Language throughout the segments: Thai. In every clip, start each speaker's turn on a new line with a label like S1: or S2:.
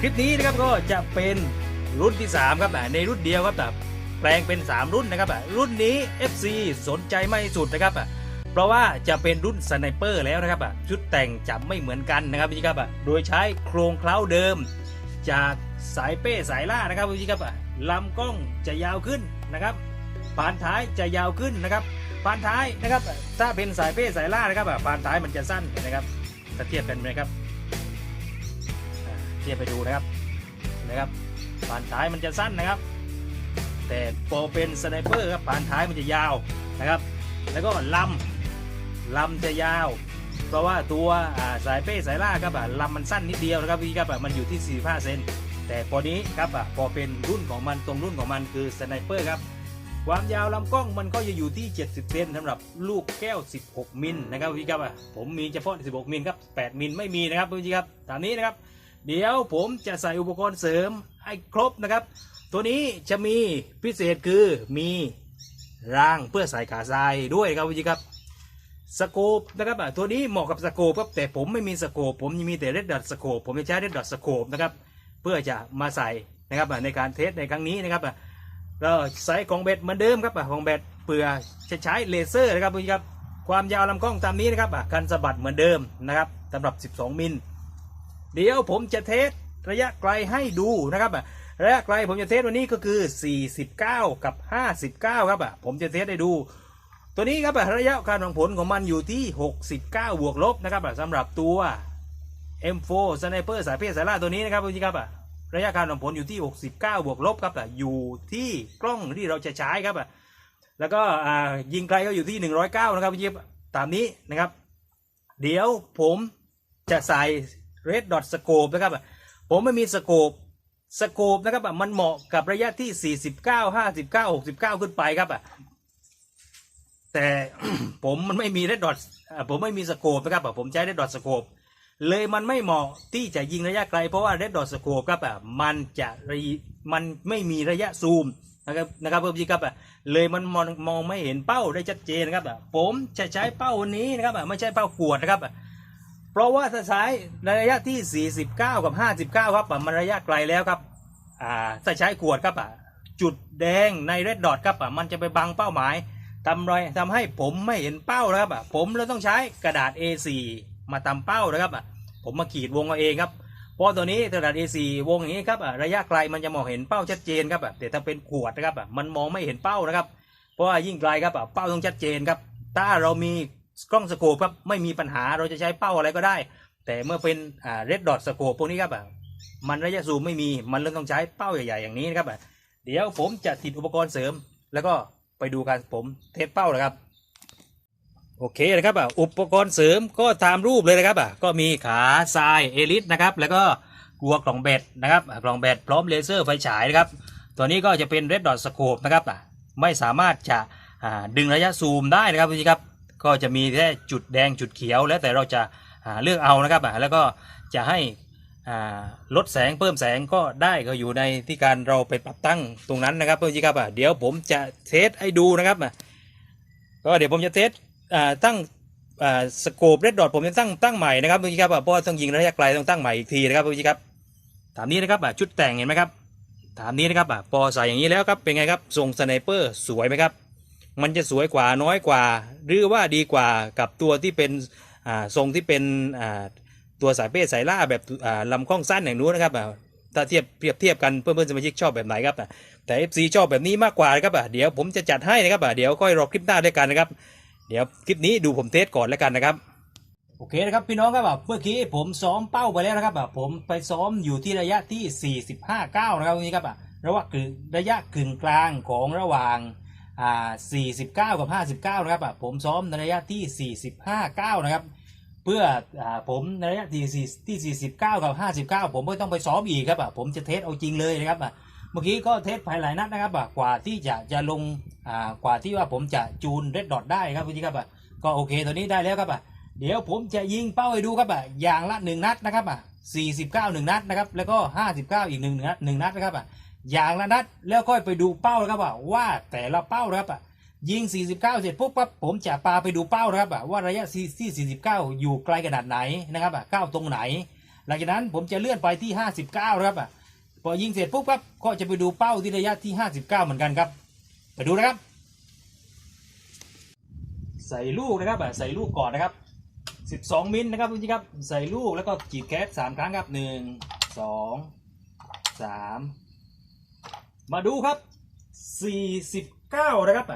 S1: คลิปนี้นะครับก็จะเป็นรุ่นที่ 3 ครับอะในรุ่นเดียวครับแต่แปลงเป็น 3 รุ่นนะครับอะรุ่นนี้ FC สนใจไม่สุดนะครับอะเพราะว่าจะเป็นรุ่นสไนเปอร์แล้วนะครับอะชุดแต่งจะไม่เหมือนกันนะครับพี่ครับอะโดยใช้โครงเคล้าเดิม จากสายเป้สายล่านะครับพี่ครับอะลำกล้องจะยาวขึ้นนะครับปานท้ายจะยาวขึ้นนะครับปานท้ายนะครับถ้าเป็นสายเป้สายล่านะครับอะปานท้ายมันจะสั้นนะครับถ้าเทียบกันนะครับ ทียบไปดูนะครับนะครับปานท้ายมันจะสั้นนะครับ แต่พอเป็นสไนเปอร์ครับปานท้ายมันจะยาวนะครับ แล้วก็ลำลำจะยาว เพราะว่าตัวสายเป้สายล่าครับลำมันสั้นนิดเดียวนะครับพี่ครับมันอยู่ที่ 45 เซนแต่พอนี้ครับอะพอเป็นรุ่นของมันตรงรุ่นของมันคือสไนเปอร์ครับความยาวลำกล้องมันก็จะอยู่ที่ 70 เซนสำหรับลูกแก้ว 16 มิลนะครับพี่ครับผมมีเฉพาะ 16 มิลครับ 8 มิลไม่มีนะครับพี่ครับตามนี้นะครับ เดี๋ยวผมจะใส่อุปกรณ์เสริมให้ครบนะครับ ตัวนี้จะมีพิเศษคือมีรางเพื่อใส่ขาทรายด้วยครับพี่ครับสโคปนะครับอะตัวนี้เหมาะกับสโคปครับแต่ผมไม่มีสโคปผมมีแต่เรดดอทสโคปผมจะใช้เรดดอทสโคปนะครับเพื่อจะมาใส่นะครับอะในการเทสในครั้งนี้นะครับอะก็ใส่ของเบ็ดเหมือนเดิมครับอะของเบ็ดเปลือจะใช้เลเซอร์นะครับพี่ครับความยาวลำกล้องตามนี้นะครับอะกันสะบัดเหมือนเดิมนะครับสำหรับ 12 มิล เดี๋ยวผมจะเทสระยะไกลให้ดูนะครับอะระยะไกลผมจะเทสวันนี้ก็คือ 49 กับ 59 ครับอะผมจะเทสให้ดู ตัวนี้ครับอะระยะการวังผลของมันอยู่ที่ 69 บวกลบนะครับอะสำหรับตัว M4 Sniper สายเพศสายล่าตัวนี้นะครับพี่ครับอะระยะการวังผลอยู่ที่ 69 บวกลบครับอยู่ที่กล้องที่เราจะใช้ครับอะแล้วก็ยิงไกลก็อยู่ที่ 109 นะครับพี่จิ๊บตามนี้นะครับ เดี๋ยวผมจะใส่ red dot scope นะครับผมไม่มีสโคปสโคปนะครับมันเหมาะกับระยะที่ 49 59 69 ขึ้นไปครับแต่ผมมันไม่มี red dot อะผมไม่มีสโคปนะครับผมใช้ red dot scope เลยมันไม่เหมาะที่จะยิงระยะไกล เพราะว่า red dot scope ครับมันจะมันไม่มีระยะซูมนะครับนะครับเพื่อนพี่ครับเลยมันมองมองไม่เห็นเป้าได้ชัดเจนนะครับผมจะใช้เป้าวันนี้นะครับไม่ใช่เป้าขวดนะครับ เพราะว่าถ้าใช้ในระยะที่ 49 กับ 59 ครับมันระยะไกลแล้วครับอ่าถ้าใช้ขวดครับอะจุดแดงใน red dot ครับอะมันจะไปบังเป้าหมายทำไรทำให้ผมไม่เห็นเป้านะครับอะผมเลยต้องใช้กระดาษ A4 มาตำเป้านะครับอะผมมาขีดวงเอาเองครับเพราะตัวนี้กระดาษ A4 วงอย่างนี้ครับอะระยะไกลมันจะมองเห็นเป้าชัดเจนครับอะแต่ถ้าเป็นขวดนะครับอะมันมองไม่เห็นเป้านะครับ เพราะว่ายิ่งไกลครับอะเป้าต้องชัดเจนครับถ้าเรามี กล้องสโคปครับไม่มีปัญหาเราจะใช้เป้าอะไรก็ได้ แต่เมื่อเป็นอ่าเรดดอทสโคปพวกนี้ครับอะมันระยะซูมไม่มีมันเลยต้องใช้เป้าใหญ่ๆอย่างนี้นะครับอะเดี๋ยวผมจะติดอุปกรณ์เสริม แล้วก็ไปดูกันผมเทสเป้านะครับโอเคนะครับอะอุปกรณ์เสริมก็ตามรูปเลยนะครับอะก็มีขาทรายเอลิสนะครับแล้วก็กลัวกล่องเบ็ดนะครับกล่องเบ็ดพร้อมเลเซอร์ไฟฉายนะครับตัวนี้ก็จะเป็น Red Dot Scope นะครับอะไม่สามารถจะดึงระยะซูมได้นะครับพี่ครับ ก็จะมีแค่จุดแดงจุดเขียว แล้วแต่เราจะาเลือกเอานะครับอะแล้วก็จะให้ลดแสงเพิ่มแสงก็ได้ก็อยู่ในที่การเราไปปรับตั้งตรงนั้นนะครับเพื่อนที่ครับอะเดี๋ยวผมจะเทสให้ดูนะครับอะก็เดี๋ยวผมจะเทสตั้งสโคปเรดดอทผมจะตั้งตั้งใหม่นะครับเพื่อนที่ครับเพราะว่าต้องยิงระยะไกลต้องตั้งใหม่อีกทีนะครับเพื่อนที่ครับตามนี้นะครับอะชุดแต่งเห็นไหมครับตามนี้นะครับอะพอใส่อย่างนี้แล้วครับเป็นไงครับทรงสไนเปอร์สวยไหมครับ มันจะสวยกว่าน้อยกว่า หรือว่าดีกว่ากับตัวที่เป็นทรงที่เป็นตัวสายเป้สายล่าแบบอ่าลำกล้องสั้นอย่างนู้นนะครับถ้าเทียบเปรียบเทียบกันเพื่อนเพื่อนสมาชิกชอบแบบไหนครับแต่ FC ชอบแบบนี้มากกว่านะครับเดี๋ยวผมจะจัดให้นะครับเดี๋ยวค่อยรอคลิปหน้าด้วยกันนะครับเดี๋ยวคลิปนี้ดูผมเทสก่อนแล้วกันนะครับโอเคนะครับพี่น้องครับแบบเมื่อกี้ผมซ้อมเป้าไปแล้วนะครับแบบผมไปซ้อมอยู่ที่ระยะที่ 45 9นะครับตรงนี้ครับอะระหว่างระยะกึ่งกลางของระหว่าง อ่า49 กับ 59 นะครับอะผมซ้อมในระยะที่ 45 9 นะครับ เพื่ออ่าผมในระยะที่4ที่49 กับ 59 ผมไม่ต้องไปซ้อมอีกครับอะผมจะเทสเอาจริงเลยนะครับอะเมื่อกี้ก็เทสภายหลายนัดนะครับอะกว่าที่จะจะลงอ่ากว่าที่ว่าผมจะจูนเรดดอทได้ครับพี่ครับอะก็โอเคตัวนี้ได้แล้วครับอะเดี๋ยวผมจะยิงเป้าให้ดูครับอะอย่างละหนึ่งนัดนะครับอะ49หนึ่งนัดนะครับแล้วก็ 59 อีกหนึ่งนัดหนึ่งนัดนะครับอะ อย่างละนัดแล้วค่อยไปดูเป้าครับอะว่าแต่ละเป้าครับอะยิง 49 เสร็จปุ๊บปั๊บผมจะปาไปดูเป้าครับว่าระยะที่49 อยู่ไกลขนาดไหนนะครับอะก้าวตรงไหน หลังจากนั้นผมจะเลื่อนไปที่ 59 ครับอะพอยิงเสร็จปุ๊บปั๊บก็จะไปดูเป้าที่ระยะที่ 59 เหมือนกันครับ ไปดูนะครับ ใส่ลูกนะครับใส่ลูกก่อนนะครับ 12 มิลนะครับคุณผู้ชมครับใส่ลูกแล้วก็จีบแก๊ส3ครั้งครับ 1 2 3 มาดูครับ 49 นะครับ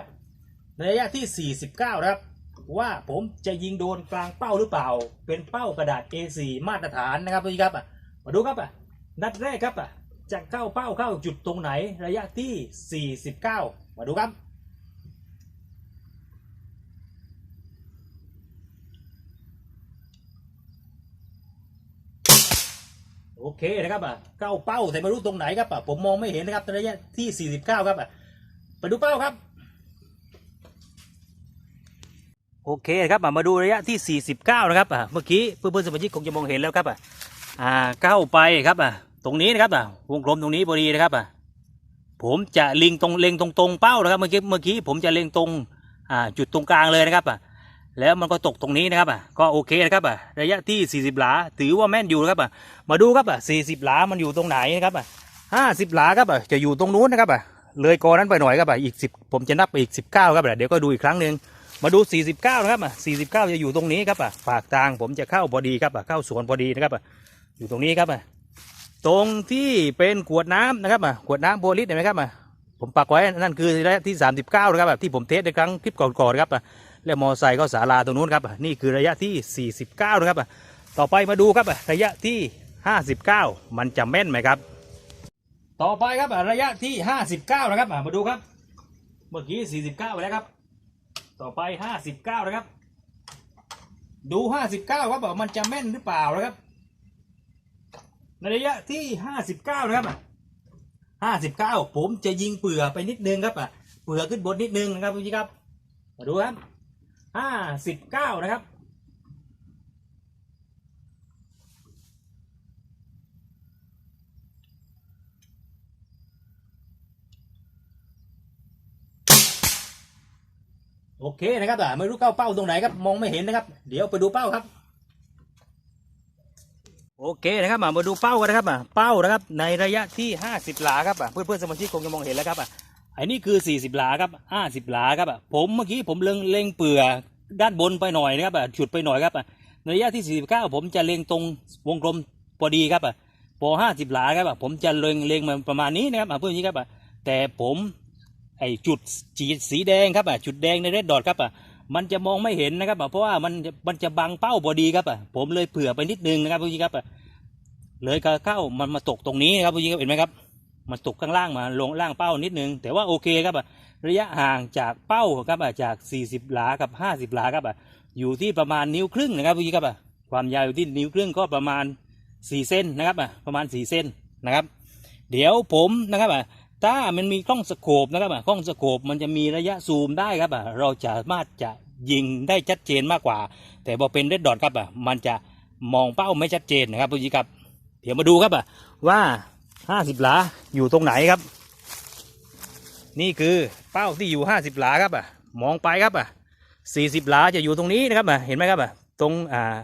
S1: ในระยะที่ 49 นะครับ ว่าผมจะยิงโดนกลางเป้าหรือเปล่า เป็นเป้ากระดาษ A4 มาตรฐานนะครับคุณผู้ชมครับมาดูครับนัดแรกครับจะเข้าเป้าเข้าจุดตรงไหนระยะที่ 49 มาดูครับ โอเคนะครับอะเข้าเป้าแต่ไม่รู้ตรงไหนครับอะผมมองไม่เห็นนะครับระยะที่ 49 ครับอะไปดูเป้าครับ โอเคครับอะมาดูระยะที่ 49 นะครับอะเมื่อกี้เพื่อนๆสมาชิกคงจะมองเห็นแล้วครับอะอ่าเข้าไปครับอะตรงนี้นะครับอะวงกลมตรงนี้พอดีนะครับอะผมจะเล็งตรงเล็งตรงตรงเป้านะครับเมื่อกี้เมื่อกี้ผมจะเล็งตรงอ่าจุดตรงกลางเลยนะครับอะ แล้วมันก็ตกตรงนี้นะครับอะก็โอเคนะครับอะระยะที่ 40 หลา ถือว่าแม่นอยู่นะครับอะมาดูครับอะ40 หลา มันอยู่ตรงไหนนะครับอะ50 หลาครับอะจะอยู่ตรงนู้นนะครับอะเลยกอนั้นไปหน่อยครับอะอีก 10 ผมจะนับไปอีก 19ครับอะเดี๋ยวก็ดูอีกครั้งหนึ่งมาดู 49 นะครับอะ49 จะอยู่ตรงนี้ครับอะปากทางผมจะเข้าพอดีครับอะเข้าสวนพอดีนะครับอะอยู่ตรงนี้ครับอะตรงที่เป็นขวดน้ำนะครับอะขวดน้ำโพลิสเห็นไหมครับอะผมปักไว้นั่นคือระยะที่ 39นะครับอะที่ผมเทสในครั้งคลิปก่อนๆครับอะ แล้วมอไซค์ก็ศาลาตรงนู้นครับนี่คือระยะที่ 49 นะครับ ต่อไปมาดูครับระยะที่ 59 มันจะแม่นไหมครับ ต่อไปครับระยะที่ 59 นะครับมาดูครับ เมื่อกี้ 49 ไปแล้วครับ ต่อไปห้าสิบเก้านะครับ ดูห้าสิบเก้าครับมันจะแม่นหรือเปล่านะครับ ในระยะที่ห้าสิบเก้านะครับห้าสิบเก้าผมจะยิงเปลือไปนิดนึงครับอะเปลือขึ้นบนนิดนึงนะครับพี่ครับ มาดูครับ ห้าสิบเก้านะครับ โอเคนะครับแต่ไม่รู้เข้าเป้าตรงไหนครับ มองไม่เห็นนะครับ เดี๋ยวไปดูเป้าครับ โอเคนะครับมาดูเป้ากันนะครับเป้านะครับ ในระยะที่ 50 หลาครับเพื่อนเพื่อนๆสมาชิกคงจะมองเห็นแล้วครับ อะไอ้นี่คือ 40 หลาครับ 50 หลาครับผมเมื่อกี้ผมเล็งเล็งเปลือด้านบนไปหน่อยนะครับฉุดไปหน่อยครับในระยะที่ 49 ผมจะเล็งตรงวงกลมพอดีครับอะพอ 50 หลาครับผมจะเล็งเล็งมันประมาณนี้นะครับเพื่อนๆครับแต่ผมไอจุดสีสีแดงครับจุดแดงในเรดดอทครับมันจะมองไม่เห็นนะครับเพราะว่ามันจะมันจะบังเป้าพอดีครับผมเลยเผื่อไปนิดนึงนะครับเพี่ครับเลยเข้ามันมาตกตรงนี้นะครับเพี่ครับเห็นไหมครับ มันตกข้างล่างมาลงล่างเป้านิดนึง แต่ว่าโอเคครับระยะห่างจากเป้าครับจาก 40 หลากับ 50 หลาครับอะอยู่ที่ประมาณนิ้วครึ่งนะครับพี่ครับความยาวอยู่ที่นิ้วครึ่งก็ประมาณ 4เซนนะครับประมาณ 4เซนนะครับ เดี๋ยวผมนะครับถ้ามันมีกล้องสโคปนะครับกล้องสโคปมันจะมีระยะซูมได้ครับเราจะสามารถจะยิงได้ชัดเจนมากกว่า แต่พอเป็นเรดดอทครับมันจะมองเป้าไม่ชัดเจนนะครับพี่ครับ เดี๋ยวมาดูครับอะ ว่า50หลาอยู่ตรงไหนครับ นี่คือเป้าที่อยู่50หลาครับอะมองไปครับอะ40หลาจะอยู่ตรงนี้นะครับอะเห็นไหมครับอะตรงอ่า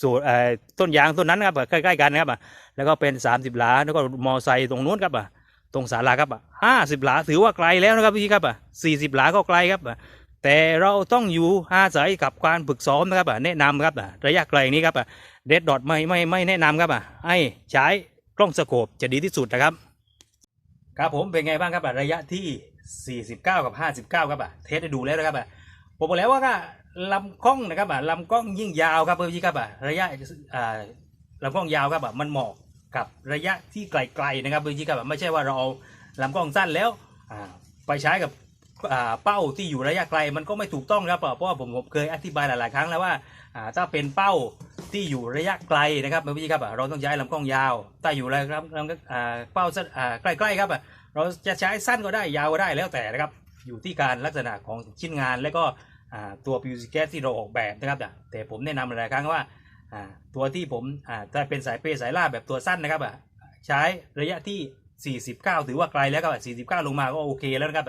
S1: ส่วนอ่อต้นยางต้นนั้นครับอ่ใกล้ๆกันนะครับอะแล้วก็เป็น 30 หลาแล้วก็มอไซค์ตรงนู้นครับอ่ตรงศาลาครับอะห้าสิบหลาถือว่าไกลแล้วนะครับพี่ครับอะสี่สิบหลาก็ไกลครับอะแต่เราต้องอยู่อาศัยกับการฝึกซ้อมนะครับอะแนะนำครับอะระยะไกลนี้ครับอะเดดดอทไม่ไม่ไม่แนะนำครับอะให้ใช้ กล้องสโคปจะดีที่สุดนะครับ ครับผมเป็นไงบ้างครับอะระยะที่ 49 กับ 59 ครับอะเทสได้ดูแล้วนะครับอะผมบอกแล้วว่าก็ลำกล้องนะครับอะลำกล้องยิ่งยาวครับพี่ครับอะระยะอ่าลำกล้องยาวครับอะมันเหมาะกับระยะที่ไกลๆนะครับพี่ครับไม่ใช่ว่าเราเอาลำกล้องสั้นแล้วอ่าไปใช้กับอ่าเป้าที่อยู่ระยะไกลมันก็ไม่ถูกต้องครับเพราะว่าผมผมเคยอธิบายหลายๆครั้งแล้วว่าอ่าถ้าเป็นเป้า ที่อยู่ระยะไกลนะครับพี่ครับเราต้องใช้ลำกล้องยาวถ้าอยู่ระยะลำเป้าใกล้ๆครับเราจะใช้สั้นก็ได้ยาวก็ได้แล้วแต่นะครับอยู่ที่การลักษณะของชิ้นงานและก็ตัวพิวซิแกสที่เราออกแบบนะครับแต่ผมแนะนำหลายๆครั้งว่าตัวที่ผมถ้าเป็นสายเปย์สายล่าแบบตัวสั้นนะครับใช้ระยะที่ 49 ถือว่าไกลแล้วครับอะ49 ลงมาก็โอเคแล้วนะครับ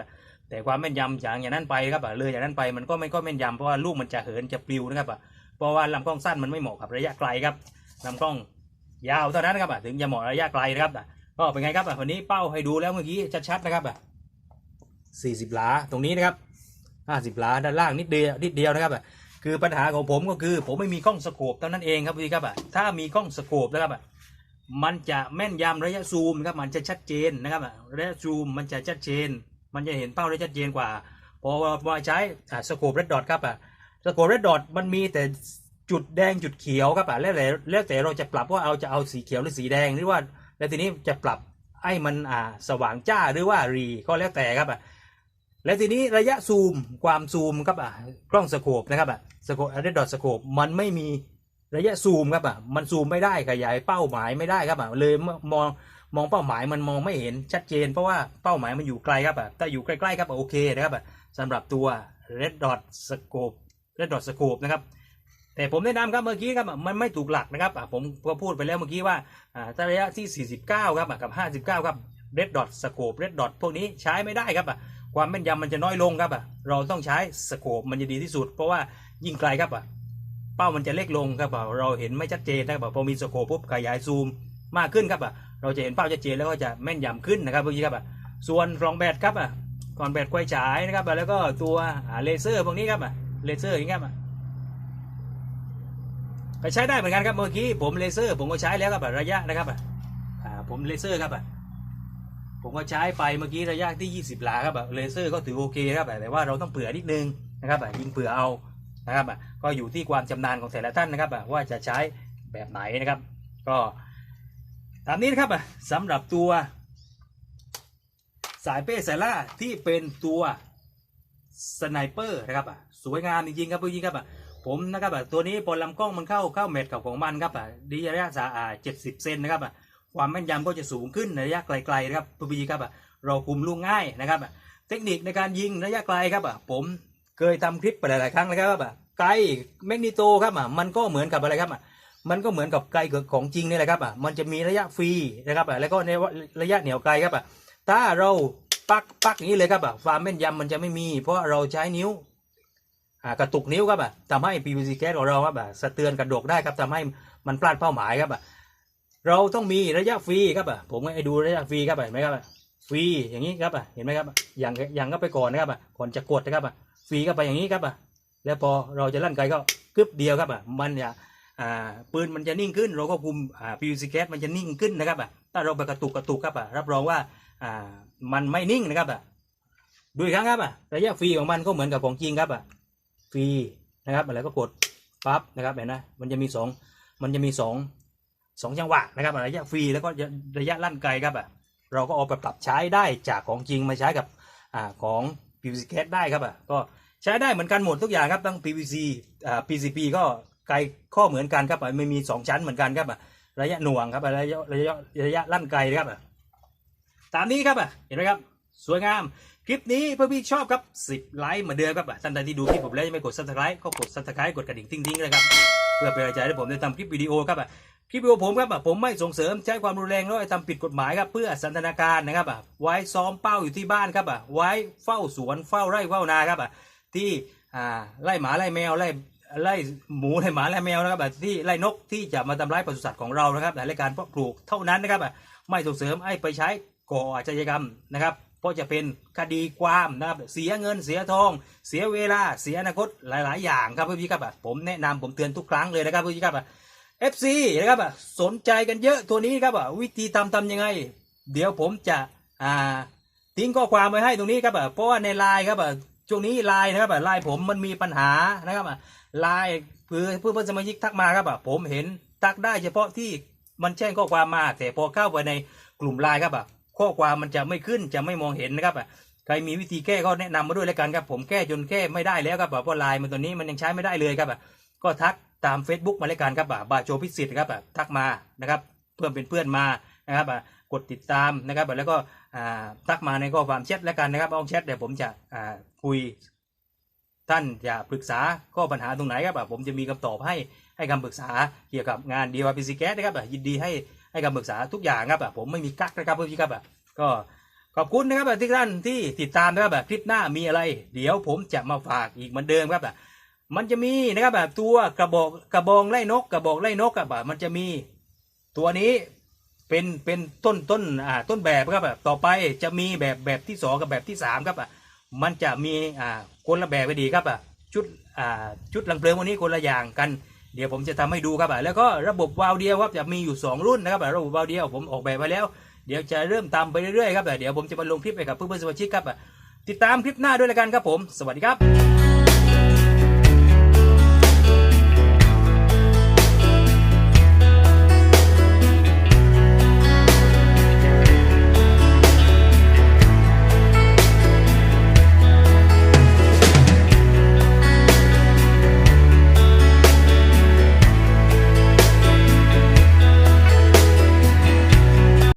S1: แต่ความแม่นยำจากอย่างนั้นไปครับเลยจากนั้นไปมันก็ไม่ก็แม่นยำเพราะว่าลูกมันจะเหินจะปลิวนะครับ เพราะว่าลำกล้องสั้นมันไม่เหมาะกับระยะไกลครับลำกล้องยาวเท่านั้นครับถึงจะเหมาะระยะไกลนะครับก็เป็นไงครับวันนี้เป้าให้ดูแล้วเมื่อกี้ชัดๆนะครับสี่สิบหลาตรงนี้นะครับห้าสิบหลาด้านล่างนิดเดียวนิดเดียวนะครับคือปัญหาของผมก็คือผมไม่มีกล้องสโคปเท่านั้นเองครับพี่ครับถ้ามีกล้องสโคปนะครับมันจะแม่นยำระยะซูมครับมันจะชัดเจนนะครับระยะซูมมันจะชัดเจน มันจะเห็นเป้าได้ชัดเจนกว่าพอมาใช้สโคปเรดดอทครับอะ สโคปเรดดอทมันมีแต่จุดแดงจุดเขียวครับอะแล้วแต่แล้วแต่เราจะปรับว่าเอาจะเอาสีเขียวหรือสีแดงหรือว่า แล้วทีนี้จะปรับให้มันอ่าสว่างจ้าหรือว่ารีก็แล้วแต่ครับอะแล้วทีนี้ระยะซูมความซูมครับอะกล้องสโคปนะครับอะสโคปเรดดอทสโคปมันไม่มีระยะซูมครับอะมันซูมไม่ได้ขยายเป้าหมายไม่ได้ครับอะเลยมองมองเป้าหมายมันมองไม่เห็นชัดเจน เพราะว่าเป้าหมายมันอยู่ไกลครับอะถ้าอยู่ใกล้ๆครับอะโอเคนะครับอะสำหรับตัว red dot scope red dot scope นะครับแต่ผมแนะนำครับเมื่อกี้ครับมันไม่ถูกหลักนะครับผมก็พูดไปแล้วเมื่อกี้ว่าระยะที่ 49 ครับกับ 59 ครับ red dot scope red dot พวกนี้ใช้ไม่ได้ครับความแม่นยำมันจะน้อยลงครับเราต้องใช้สโคปมันจะดีที่สุด เพราะว่ายิ่งไกลครับเป้ามันจะเล็กลงครับเราเห็นไม่ชัดเจนนะครับพอมีสโคปปุ๊บขยายซูมมากขึ้นครับเราจะเห็นเป้าชัดเจนแล้วก็จะแม่นยำขึ้นนะครับเมื่อกี้ครับส่วนกล่องแบตครับก่อนแบตไฟฉายนะครับแล้วก็ตัวเลเซอร์พวกนี้ครับ เลเซอร์อย่างเงี้ยก็ใช้ได้เหมือนกันครับเมื่อกี้ผมเลเซอร์ผมก็ใช้แล้วครับระยะนะครับอ่าผมเลเซอร์ครับผมก็ใช้ไปเมื่อกี้ระยะที่ 20 หลาครับเลเซอร์ก็ถือโอเคครับแต่ว่าเราต้องเผื่อนิดนึงนะครับยิงเผื่อเอานะครับก็อยู่ที่ความชำนาญของแต่ละท่านนะครับว่าจะใช้แบบไหนนะครับ ก็ตามนี้นะครับสำหรับตัวสายเป้สายล่าที่เป็นตัวสไนเปอร์นะครับ สวยงามจริงๆครับผู้พี่ครับผมนะครับตัวนี้พอลำกล้องมันเข้าเข้าเม็ดกับของมันครับดีระยะสาเจ็ดสิบเซนนะครับความแม่นยำก็จะสูงขึ้นในระยะไกลๆนะครับผู้พี่ครับเราคุมลูกง่ายนะครับเทคนิคในการยิงระยะไกลครับผมเคยทำคลิปไปหลายๆครั้งแล้วครับไกลแมกนิโตครับอะมันก็เหมือนกับอะไรครับอะมันก็เหมือนกับไกลของจริงนี่แหละครับอะมันจะมีระยะฟรีนะครับอะแล้วก็ในระยะเหนียวไกลครับอะถ้าเราปักปักอย่างนี้เลยครับอะความแม่นยำมันจะไม่มี เพราะเราใช้นิ้ว กระตุกนิ้วครับอะทำให้ PVC gas ของเราครับอะสะเตือนกระดกได้ครับทำให้มันพลาดเป้าหมายครับอะเราต้องมีระยะฟรีครับอะผมให้ดูระยะฟรีครับเห็นไหมครับฟรีอย่างนี้ครับอะเห็นไหมครับอย่างอย่างก็ไปก่อนนะครับอะก่อนจะกดนะครับอะฟรีก็ไปอย่างนี้ครับอะแล้วพอเราจะลั่นไกก็กึบเดียวครับอะมันจะอ่าปืนมันจะนิ่งขึ้น เราก็คุมอ่า PVC gas มันจะนิ่งขึ้นนะครับอะถ้าเราไปกระตุกกระตุกครับอะรับรองว่าอ่ามันไม่นิ่งนะครับอะดูอีกครั้งครับอะระยะฟรีของมันก็เหมือนกับของจริงครับอะ ฟรีนะครับแล้วก็กดปั๊บนะครับเห็นนะมันจะมีสองมันจะมีสองสองจังหวะนะครับระยะฟรีแล้วก็ระยะลั่นไกลครับอะเราก็เอาไปปรับใช้ได้จากของจริงมาใช้กับอ่าของ PVC gas ได้ครับอะก็ใช้ได้เหมือนกันหมดทุกอย่างครับทั้ง PVC อ่า PCP ก็ไกลข้อเหมือนกันครับอะไม่มีสองชั้นเหมือนกันครับอะระยะหน่วงครับระยะระยะระยะลั่นไกลครับอะตามนี้ครับอะเห็นไหมครับ สวยงาม คลิปนี้เพื่อพี่ชอบครับ 10 ไลค์เหมือนเดิมครับท่านใดที่ดูคลิปผมแล้วยังไม่กด subscribe ก็กด subscribe กดกระดิ่งทิ้งๆเลยครับ เพื่อเป็นกำลังใจให้ผมได้ทำคลิปวิดีโอครับคลิปวิดีโอผมครับผมไม่ส่งเสริมใช้ความรุนแรงแล้วทำผิดกฎหมายครับเพื่อสันทนาการนะครับไว้ซ้อมเป้าอยู่ที่บ้านครับไว้เฝ้าสวนเฝ้าไร่เฝ้านาครับที่ไล่หมาไล่แมวไล่ไล่หมูไล่หมาไล่แมวนะครับที่ไล่นกที่จะมาทำร้ายปศุสัตว์ของเรานะครับในรายการเพาะปลูกเท่านั้นนะครับไม่ส่งเสริมให้ไปใช้ก่ออาชญากรรมนะครับ ราะจะเป็นคดีความนะครับเสียเงินเสียทอง เสียเวลาเสียอนาคตหลาย ๆ อย่างครับเพื่อนพี่ครับผมแนะนำผมเตือนทุกครั้งเลยนะครับเพื่อนพี่ครับ FC นะครับสนใจกันเยอะตัวนี้ครับวิธีทำทำยังไง เดี๋ยวผมจะอ่าทิ้งข้อความไว้ให้ตรงนี้ครับเพราะว่าในไลน์ครับช่วงนี้ไลน์นะครับไลน์ผมมันมีปัญหานะครับไลน์เพื่อเพื่อเพื่อนสมาชิกทักมาครับผมเห็นทักได้เฉพาะที่มันแจ้งข้อความมาแต่พอเข้าไปในกลุ่มไลน์ครับ ข้อความมันจะไม่ขึ้นจะไม่มองเห็นนะครับใครมีวิธีแก้ก็แนะนำมาด้วยแล้วกันครับผมแก้จนแก้ไม่ได้แล้วครับเพราะไลน์มันตัวนี้มันยังใช้ไม่ได้เลยครับก็ทักตาม Facebook มาเลยกันครับบาโจพิสิทธิ์ครับทักมานะครับเพื่อนเป็นเพื่อนมานะครับกดติดตามนะครับแล้วก็ทักมาในข้อความแชทแล้วกันนะครับเอาแชทเดี๋ยวผมจะคุยท่านจะปรึกษาข้อปัญหาตรงไหนครับผมจะมีคำตอบให้ให้คำปรึกษาเกี่ยวกับงานดีวาพีซีแกนะครับยินดีให้ ให้คำปรึกษาทุกอย่างครับผมไม่มีกักนะครับพี่ครับก็ขอบคุณนะครับทุกท่านที่ติดตามนะครับแบบคลิปหน้ามีอะไร เดี๋ยวผมจะมาฝากอีกเหมือนเดิมครับแบบมันจะมีนะครับแบบตัวกระบอกกระบองไล่นกกระบอกไล่นกแบบมันจะมีตัวนี้เป็นเป็นต้นต้นอ่าต้นแบบครับแบบต่อไปจะมีแบบแบบที่สองกับแบบที่สามครับอะมันจะมีอ่าคนละแบบไปดีครับอะชุดอ่าชุดลังเพลิงวันนี้คนละอย่างกัน เดี๋ยวผมจะทำให้ดูครับอะแล้วก็ระบบวาล์วเดียวครับจะมีอยู่สองรุ่นนะครับอะระบบวาล์วเดียวผมออกแบบไว้แล้ว เดี๋ยวจะเริ่มตามไปเรื่อยๆครับเดี๋ยวผมจะมาลงคลิปไปกับเพื่อนๆสมาชิกครับอะติดตามคลิปหน้าด้วยละกันครับผม สวัสดีครับ